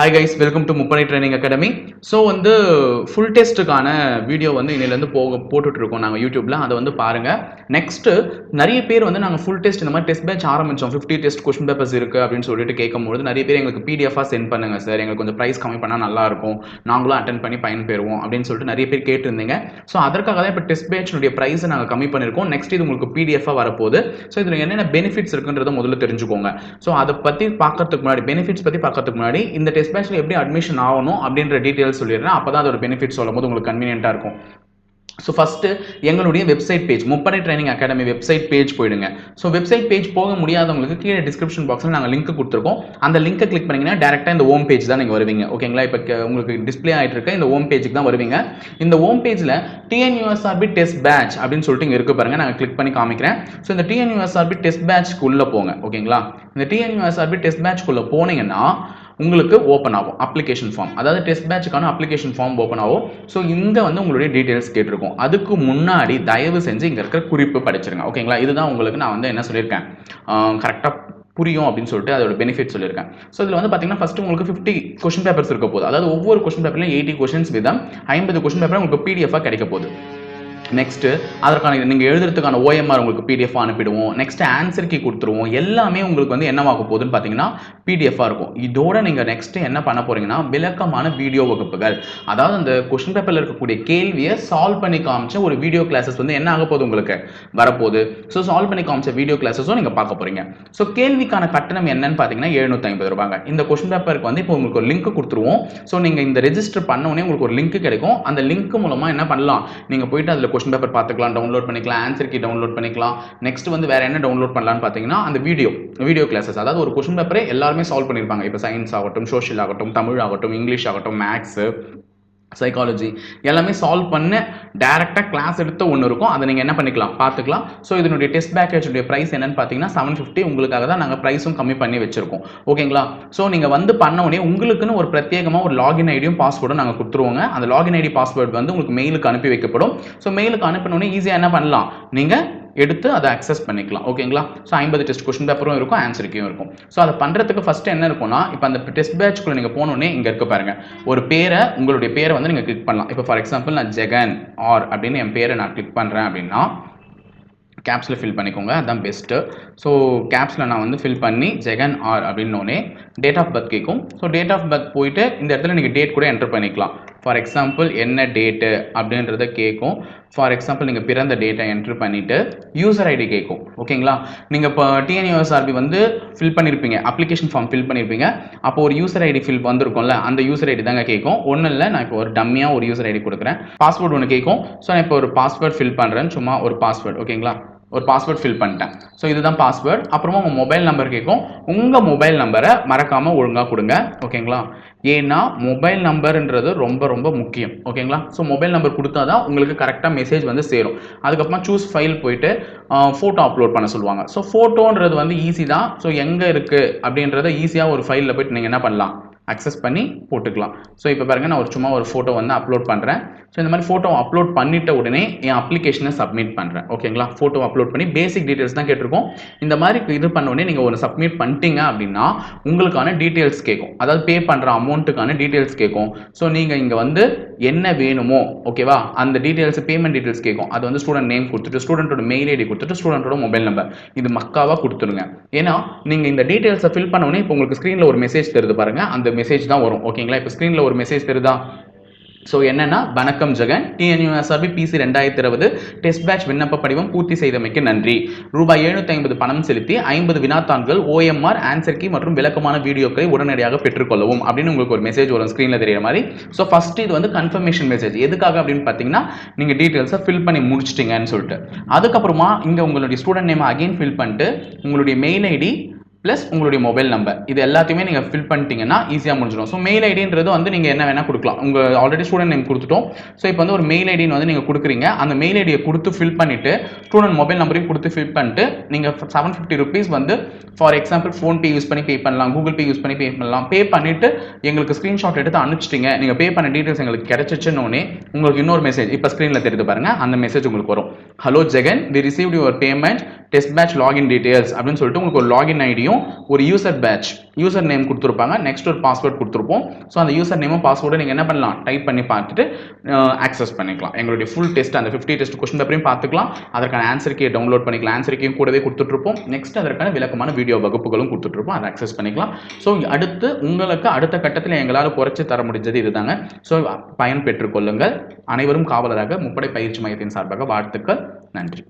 Hi guys welcome to Muppadai training academy so வந்து full டெஸ்ட்டுக்கான video வந்து இன்னிலேருந்து போக போட்டுட்ருக்கோம் நாங்கள் யூடியூப்பில் அதை வந்து பாருங்கள் நெக்ஸ்ட்டு நிறைய பேர் வந்து நாங்கள் ஃபுல் டெஸ்ட் இந்த மாதிரி டெஸ்ட் பேட்ச் ஆரம்பித்தோம் ஃபிஃப்டி டெஸ்ட் கொஸ்டின் பேப்பர்ஸ் இருக்குது அப்படின்னு சொல்லிட்டு கேட்கும்போது நிறைய பேர் எங்களுக்கு பிடிஎஃபாக சென்ட் பண்ணுங்கள் சார் எங்களுக்கு கொஞ்சம் ப்ரைஸ் கம்மி பண்ணால் நல்லா இருக்கும். நாங்களும் அட்டன் பண்ணி பயன்பெறுவோம் அப்படின்னு சொல்லிட்டு நிறைய பேர் கேட்டிருந்தீங்க. ஸோ அதற்காக தான் இப்போ டெஸ்ட் பேட்ச்னுடைய ப்ரைஸை நாங்கள் கம்மி பண்ணியிருக்கோம் நெக்ஸ்ட் இது உங்களுக்கு பிடிஎஃபாக வரப்போகுது. ஸோ இதில் என்னென்ன பெனிஃபிட்ஸ் இருக்குன்றதை முதல்ல தெரிஞ்சுக்கோங்க. ஸோ அதை பற்றி பார்க்கறதுக்கு முன்னாடி பெனிஃபிட்ஸ் பற்றி பார்க்கறதுக்கு முன்னாடி இந்த டெஸ்ட் பேட்ச்ல எப்படி அட்மிஷன் ஆகணும் அப்படின்ற டீட்டெயில்ஸ் சொல்லிடுறேன். அப்போ தான் அதோட பெனிஃபிட் சொல்லும் போது உங்களுக்கு கன்வீனியன்ட்டாக இருக்கும். ஸோ ஃபஸ்ட்டு எங்களுடைய website page Muppadai training academy website page போயிடுங்க. ஸோ வெப்சைட் பேஜ் போக முடியாதவங்களுக்கு கீழே டிஸ்கிரிப்ஷன் பாக்ஸில் நாங்கள் லிங்க் கொடுத்துருக்கோம். அந்த லிங்க்கை கிளிக் பண்ணீங்கன்னா டேரெக்டாக இந்த ஹோம் பேஜ் தான் நீங்கள் வருவீங்க. ஓகேங்களா இப்போ உங்களுக்கு டிஸ்ப்ளே ஆகிட்டு இருக்க. இந்த ஹோம் பேஜுக்கு தான் வருவீங்க. இந்த ஹோம் பேஜில் டிஎன்யூஎஸ்ஆர்பி டெஸ்ட் பேட்ச் அப்படின்னு சொல்லிட்டு இங்கே இருக்கு பாருங்க. நாங்கள் கிளிக் பண்ணி காமிக்கிறேன். ஸோ இந்த டிஎன்யூஎஸ்ஆர்பி டெஸ்ட் பேட்ச்க்கு உள்ளே போங்க. ஓகேங்களா இந்த டிஎன்யூஎஸ்ஆர்பி டெஸ்ட் பேட்ச்க்குள்ளே போனீங்கன்னா உங்களுக்கு ஓப்பன் ஆகும் அப்ளிகேஷன் ஃபார்ம் அதாவது டெஸ்ட் பேட்சுக்கான அப்ளிகேஷன் ஃபார்ம் ஓப்பன் ஆகும். ஸோ இங்கே வந்து உங்களுடைய டீட்டெயில்ஸ் கேட்டிருக்கும். அதுக்கு முன்னாடி தயவு செஞ்சு இங்கே இருக்கிற குறிப்பு படிச்சிருங்க. ஓகேங்களா இதுதான் உங்களுக்கு நான் வந்து என்ன சொல்லியிருக்கேன்? கரெக்டாக புரியும் அப்படின்னு சொல்லிட்டு அதோட பெனிஃபிட் சொல்லியிருக்கேன். ஸோ இதில் வந்து பார்த்தீங்கன்னா ஃபஸ்ட்டு உங்களுக்கு ஃபிஃப்டி கொஷின் பேப்பர்ஸ் இருக்க போகுது. அதாவது ஒவ்வொரு கொஷின் பேப்பர்லையும் எயிட்டி கொஷின்ஸ் விதம் ஐம்பது கொஷின் பேப்பர் உங்களுக்கு பிடிஎஃபாக கிடைக்க போகுது. நெக்ஸ்ட்டு அதற்கான நீங்கள் எழுதுறதுக்கான ஓஎம்ஆர் உங்களுக்கு பிடிஎஃப் அனுப்பிடுவோம். நெக்ஸ்ட் ஆன்சர் கீ கொடுத்துருவோம். எல்லாமே உங்களுக்கு வந்து என்னவாக போகுதுன்னு பார்த்தீங்கன்னா பிடிஎஃபாக இருக்கும். இதோட நீங்கள் நெக்ஸ்ட் என்ன பண்ண போறீங்கன்னா விளக்கமான வீடியோ வகுப்புகள். அதாவது அந்த கொஷின் பேப்பரில் இருக்கக்கூடிய கேள்வியை சால்வ் பண்ணி காமிச்ச ஒரு வீடியோ கிளாஸஸ் வந்து என்ன ஆக போகுது உங்களுக்கு? வரப்போகுது. ஸோ சால்வ் பண்ணி காமிச்ச வீடியோ கிளாஸஸும் நீங்கள் பார்க்க போறீங்க. ஸோ கேள்விக்கான கட்டணம் என்னன்னு பார்த்தீங்கன்னா எழுநூற்றி ஐம்பது ரூபாங்க. இந்த கொஷின் பேப்பருக்கு வந்து இப்போ உங்களுக்கு ஒரு லிங்க் கொடுத்துருவோம். ஸோ நீங்கள் இந்த ரெஜிஸ்டர் பண்ண உடனே உங்களுக்கு ஒரு லிங்க் கிடைக்கும். அந்த லிங்க் மூலமாக என்ன பண்ணலாம்? நீங்கள் போயிட்டு அதில் கொஸ்டின் பேப்பர் பார்த்துக்கலாம் டவுன்லோட் பண்ணிக்கலாம் ஆன்சர் கீ டவுன்லோட் பண்ணிக்கலாம். நெக்ஸ்ட் வந்து வேற என்ன டவுன்லோட் பண்ணலாம்னு பார்த்தீங்கன்னா அந்த வீடியோ வீடியோ கிளாஸஸ் அதாவது ஒரு கொஸ்டின் பேப்பரே எல்லாருமே சால்வ் பண்ணியிருப்பாங்க இப்போ சயின்ஸ் ஆகட்டும் சோஷியல் ஆகட்டும் தமிழ் ஆகட்டும் இங்கிலீஷ் ஆகட்டும் மேக்ஸு சைக்காலஜி எல்லாமே சால்வ் பண்ண டேரெக்டாக கிளாஸ் எடுத்த ஒன்று இருக்கும். அதை நீங்கள் என்ன பண்ணிக்கலாம்? பார்த்துக்கலாம். ஸோ இதனுடைய டெஸ்ட் பேக்கேஜுடைய ப்ரைஸ் என்னன்னு பார்த்தீங்கன்னா செவன் ஃபிஃப்டி உங்களுக்காக தான் நாங்கள் ப்ரைஸும் கம்மி பண்ணி வச்சுருக்கோம். ஓகேங்களா ஸோ நீங்கள் வந்து பண்ண உடனே உங்களுக்குன்னு ஒரு பிரத்யேகமாக ஒரு லாகின் ஐடியும் பாஸ்வேர்டும் நாங்கள் கொடுத்துருவோங்க. அந்த லாகின் ஐடி பாஸ்வேர்டு வந்து உங்களுக்கு மெயிலுக்கு அனுப்பி வைக்கப்படும். ஸோ மெயிலுக்கு அனுப்பினோடனே ஈஸியாக என்ன பண்ணலாம்? நீங்கள் எடுத்து அதை அக்சஸ் பண்ணிக்கலாம். ஓகேங்களா ஸோ ஐம்பது டெஸ்ட் கொஷின் பேப்பரும் இருக்கும் ஆன்சருக்கும் இருக்கும். ஸோ அதை பண்ணுறதுக்கு ஃபஸ்ட்டு என்ன இருக்கும்னா இப்போ அந்த டெஸ்ட் பேட்ச்குள்ளே நீங்கள் போனோடனே இங்கே இருக்க பாருங்கள் ஒரு பேரை உங்களுடைய பேரை வந்து நீங்கள் கிளிக் பண்ணலாம். இப்போ ஃபார் எக்ஸாம்பிள் நான் ஜெகன் ஆர் அப்படின்னு என் பேரை நான் கிளிக் பண்ணுறேன் அப்படின்னா கேப்ஸில் ஃபில் பண்ணிக்கோங்க. அதுதான் பெஸ்ட்டு ஸோ கேப்ஸில் நான் வந்து ஃபில் பண்ணி ஜெகன் ஆர் அப்படின்னோடனே டேட் ஆஃப் பர்த் கேட்கும் ஸோ டேட் ஆஃப் பர்த் போயிட்டு இந்த இடத்துல நீங்கள் டேட் கூட என்டர் பண்ணிக்கலாம். ஃபார் எக்ஸாம்பிள் என்ன டேட்டு அப்படின்றத கேட்கும் ஃபார் எக்ஸாம்பிள் நீங்கள் பிறந்த டேட்டை என்ட்ரு பண்ணிவிட்டு யூசர் ஐடி கேட்கும் ஓகேங்களா நீங்கள் இப்போ டிஎன்யூஎஸ்ஆர்பி வந்து ஃபில் பண்ணியிருப்பீங்க அப்ளிகேஷன் ஃபார்ம் ஃபில் பண்ணியிருப்பீங்க அப்போ ஒரு யூசர் ஐடி ஃபில் வந்திருக்கும்ல அந்த யூசர் ஐடி தாங்க கேட்கும் ஒன்றும் இல்லை நான் இப்போ ஒரு டம்மியாக ஒரு யூசர் ஐடி கொடுக்குறேன். பாஸ்வேர்டு ஒன்று கேட்கும் ஸோ நான் இப்போ ஒரு பாஸ்வேர்ட் ஃபில் பண்ணுறேன் சும்மா ஒரு பாஸ்வேர்டு ஓகேங்களா ஒரு பாஸ்வேர்ட் ஃபில் பண்ணிட்டேன். ஸோ இதுதான் பாஸ்வேர்டு அப்புறமா உங்கள் மொபைல் நம்பர் கேட்கும் உங்கள் மொபைல் நம்பரை மறக்காமல் ஒழுங்காக கொடுங்க. ஓகேங்களா ஏன்னா மொபைல் நம்பர்ன்றது ரொம்ப ரொம்ப முக்கியம். ஓகேங்களா ஸோ மொபைல் நம்பர் கொடுத்தா தான் உங்களுக்கு கரெக்டாக மெசேஜ் வந்து சேரும். அதுக்கப்புறமா சூஸ் ஃபைல் போயிட்டு ஃபோட்டோ அப்லோட் பண்ண சொல்லுவாங்க. ஸோ ஃபோட்டோன்றது வந்து ஈஸி தான். ஸோ எங்கே இருக்குது அப்படின்றத ஈஸியாக ஒரு ஃபைலில் போய்ட்டு நீங்கள் என்ன பண்ணலாம்? அக்சஸ் பண்ணி போட்டுக்கலாம். ஸோ இப்போ பாருங்கள் நான் ஒரு சும்மா ஒரு ஃபோட்டோ வந்து அப்லோட் பண்ணுறேன் ஸோ இந்த மாதிரி ஃபோட்டோ அப்லோட் பண்ணிட்ட உடனே என் அப்ளிகேஷனை சப்மிட் பண்ணுறேன் ஓகேங்களா ஃபோட்டோ அப்லோட் பண்ணி பேசிக் டீட்டெயில்ஸ் தான் கேட்டிருக்கோம். இந்த மாதிரி இது பண்ண உடனே நீங்கள் ஒரு சப்மிட் பண்ணிட்டீங்க அப்படின்னா உங்களுக்கான டீட்டெயில்ஸ் கேட்கும். அதாவது பே பண்ணுற அமௌண்ட்டுக்கான டீட்டெயில்ஸ் கேட்கும். ஸோ நீங்கள் இங்கே வந்து என்ன வேணுமோ ஓகேவா அந்த டீட்டெயில்ஸ் பேமெண்ட் டீட்டெயில்ஸ் கேட்கும். அது வந்து ஸ்டூடெண்ட் நேம் கொடுத்துட்டு ஸ்டூடெண்ட்டோட மெயில் ஐடி கொடுத்துட்டு ஸ்டூடெண்ட்டோட மொபைல் நம்பர் இது மக்காவாக கொடுத்துருங்க. ஏன்னா நீங்கள் இந்த டீட்டெயில்ஸை ஃபில் பண்ண உடனே இப்போ உங்களுக்கு ஸ்க்ரீனில் ஒரு மெசேஜ் தருது பாருங்கள் அந்த மெசேஜ் தான் வரும் ஓகேங்களா இப்போ ஸ்க்ரீனில் ஒரு மெசேஜ் தெரியுதா ஸோ என்னன்னா வணக்கம் ஜெகன். டிஎன்யூஎஸ்ஆர்பி பிசி ரெண்டாயிரத்தி இருபது. டெஸ்ட் பேட்ச் விண்ணப்ப படிவம் பூர்த்தி செய்தமைக்கு நன்றி. ரூபாய் எழுநூற்றி ஐம்பது பணம் செலுத்தி ஐம்பது வினாத்தாள்கள் ஓஎம்ஆர் ஆன்சர் கீ மற்றும் விளக்கமான வீடியோக்களை உடனடியாக பெற்றுக்கொள்ளவும் அப்படின்னு உங்களுக்கு ஒரு மெசேஜ் வரும் ஸ்க்ரீனில் தெரியிற மாதிரி. ஸோ ஃபர்ஸ்ட் இது வந்து கன்ஃபர்மேஷன் மெசேஜ் எதுக்காக அப்படின்னு பார்த்தீங்கன்னா நீங்கள் டீட்டெயில்ஸை ஃபில் பண்ணி முடிச்சிட்டிங்கன்னு சொல்லிட்டு. அதுக்கப்புறமா இங்கே உங்களுடைய ஸ்டூடெண்ட் நேம் அகைன் ஃபில் பண்ணிட்டு உங்களுடைய மெயில் ஐடி ப்ளஸ் உங்களுடைய மொபைல் நம்பர் இது எல்லாத்தையுமே நீங்கள் ஃபில் பண்ணிட்டீங்கன்னா ஈஸியாக முடிஞ்சிடும். ஸோ மெயில் ஐடின்றது வந்து நீங்கள் என்ன வேணால் கொடுக்கலாம். உங்கள் ஆல்ரெடி ஸ்டூடெண்ட் நேம் கொடுத்துட்டோம். ஸோ இப்போ வந்து ஒரு மெயில் ஐடின்னு வந்து நீங்கள் கொடுக்குறீங்க. அந்த மெயில் ஐடியை கொடுத்து ஃபில் பண்ணிவிட்டு ஸ்டூடெண்ட் மொபைல் நம்பரையும் கொடுத்து ஃபில் பண்ணிட்டு நீங்கள் செவன் ஃபிஃப்டி ருபீஸ் வந்து ஃபார் எக்ஸாம்பிள் ஃபோன்பே யூஸ் பண்ணி பே பண்ணலாம் கூகுள் பே யூஸ் பண்ணி பே பண்ணலாம். பே பண்ணிவிட்டு எங்களுக்கு ஸ்க்ரீன்ஷாட் எடுத்து அனுப்பிச்சிட்டிங்க. நீங்கள் பே பண்ண டீட்டெயில்ஸ் எங்களுக்கு கிடைச்சிச்சுன்னொடனே உங்களுக்கு இன்னொரு மெசேஜ் இப்போ ஸ்க்ரீனில் தெரியுது பாருங்கள் அந்த மெசேஜ் உங்களுக்கு வரும். Hello Jagan we received your payment test batch login details அப்படின்னு சொல்லிட்டு உங்களுக்கு ஒரு லாகின் ஐடியும் ஒரு யூசர் பேட்ச் யூசர் நேம் கொடுத்துருப்பாங்க. நெக்ஸ்ட் ஒரு பாஸ்வேர்ட் கொடுத்துருப்போம். ஸோ அந்த யூசர் நேமும் பாஸ்வேர்டும் நீங்கள் என்ன பண்ணலாம்? டைப் பண்ணி பார்த்துட்டு ஆக்சஸ் பண்ணிக்கலாம். எங்களுடைய ஃபுல் டெஸ்ட் அந்த ஃபிஃப்டி டெஸ்ட் கொஸ்டின் பேப்பரையும் பார்த்துக்கலாம். அதற்கான ஆன்சர் டவுன்லோட் பண்ணிக்கலாம். ஆன்சர் கூடவே கொடுத்துட்ருப்போம் நெக்ஸ்ட் அதற்கான விளக்கமான வீடியோ வகுப்புகளும் கொடுத்துட்ருப்போம் அதை ஆக்சஸ் பண்ணிக்கலாம். ஸோ அடுத்து உங்களுக்கு அடுத்த கட்டத்தில் எங்களால் குறைச்சி தர முடிஞ்சது இதுதாங்க. ஸோ பயன் பெற்றுக்கொள்ளுங்கள் அனைவரும் காவலராக முப்படை பயிற்சி மையத்தின் சார்பாக வாழ்த்துக்கள். நன்றி.